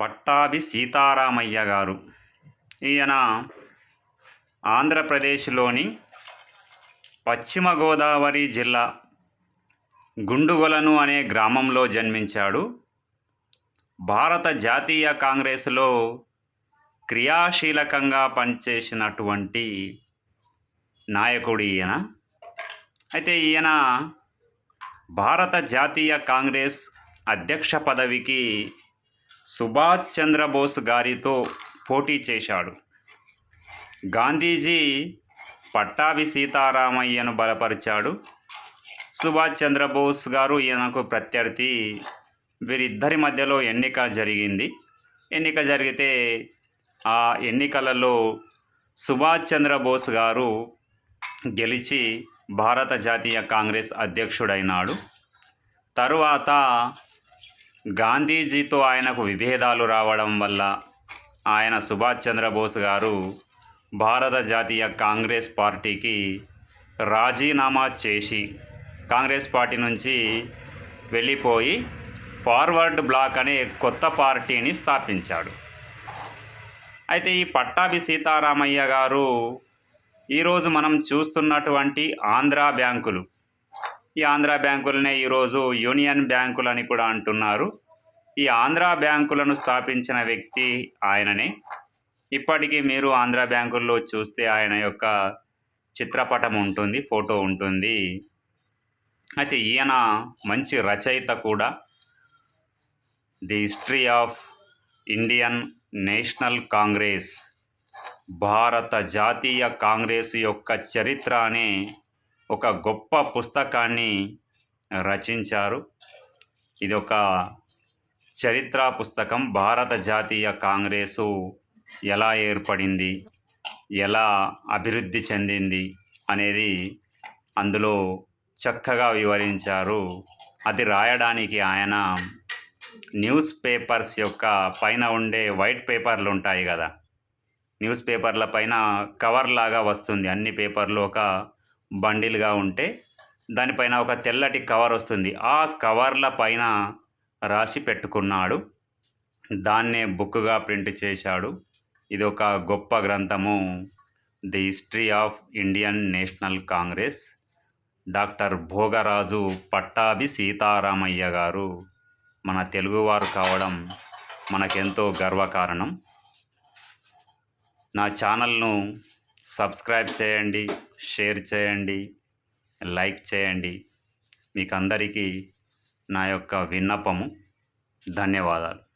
పట్టాభి సీతారామయ్య గారు. ఈయన ఆంధ్రప్రదేశ్లోని పశ్చిమ గోదావరి జిల్లా గుండుగొలను అనే గ్రామంలో జన్మించాడు. భారత జాతీయ కాంగ్రెస్లో క్రియాశీలకంగా పనిచేసినటువంటి నాయకుడు ఈయన. అయితే ఈయన భారత జాతీయ కాంగ్రెస్ అధ్యక్ష పదవికి సుభాష్ చంద్రబోస్ గారితో పోటీ చేశాడు. గాంధీజీ పట్టాభి సీతారామయ్యను బలపరిచాడు. సుభాష్ చంద్రబోస్ గారు ఈయనకు ప్రత్యర్థి. వీరిద్దరి మధ్యలో ఎన్నిక జరిగింది. ఎన్నిక జరిగితే ఆ ఎన్నికలలో సుభాష్ చంద్రబోస్ గారు గెలిచి భారత జాతీయ కాంగ్రెస్ అధ్యక్షుడైనాడు. తరువాత గాంధీజీతో ఆయనకు విభేదాలు రావడం వల్ల ఆయన సుభాష్ చంద్రబోస్ గారు భారత జాతీయ కాంగ్రెస్ పార్టీకి రాజీనామా చేసి కాంగ్రెస్ పార్టీ నుంచి వెళ్ళిపోయి ఫార్వర్డ్ బ్లాక్ అనే కొత్త పార్టీని స్థాపించాడు. అయితే ఈ పట్టాభి సీతారామయ్య గారు ఈరోజు మనం చూస్తున్నటువంటి ఆంధ్ర బ్యాంకులు ఈ ఆంధ్ర బ్యాంకులనే ఈరోజు యూనియన్ బ్యాంకులు అని కూడా అంటున్నారు. ఈ ఆంధ్ర బ్యాంకులను స్థాపించిన వ్యక్తి ఆయననే. ఇప్పటికీ మీరు ఆంధ్ర బ్యాంకుల్లో చూస్తే ఆయన యొక్క చిత్రపటం ఉంటుంది ఫోటో ఉంటుంది. అయితే ఈయన మంచి రచయిత కూడా. The history of Indian national congress భారత జాతీయ కాంగ్రెస్ యొక్క చరిత్ర అనే ఒక గొప్ప పుస్తకాన్ని రచించారు. ఇది ఒక చరిత్ర పుస్తకం. భారత జాతీయ కాంగ్రెసు ఎలా ఏర్పడింది? ఎలా అభివృద్ధి చెందింది? అనేది అందులో చక్కగా వివరించారు. అది రాయడానికి ఆయన న్యూస్ పేపర్స్ యొక్క పైన ఉండే వైట్ పేపర్లు ఉంటాయి కదా. న్యూస్ పేపర్ల పైన కవర్ లాగా వస్తుంది. అన్ని పేపర్లు ఒక బండిల్గా ఉంటే దానిపైన ఒక తెల్లటి కవర్ వస్తుంది. ఆ కవర్ల పైన రాసి పెట్టుకున్నాడు. దాన్నే బుక్గా ప్రింట్ చేశాడు. ఇది ఒక గొప్ప గ్రంథము. The history of Indian national congress. Doctor Bhogaraju Pattabhi Sitaramayya garu మన తెలుగువారు కావడం మనకెంతో గర్వకారణం. నా ఛానల్ను సబ్స్క్రైబ్ చేయండి షేర్ చేయండి లైక్ చేయండి. మీకు అందరికీ నా యొక్క విన్నపము. ధన్యవాదాలు.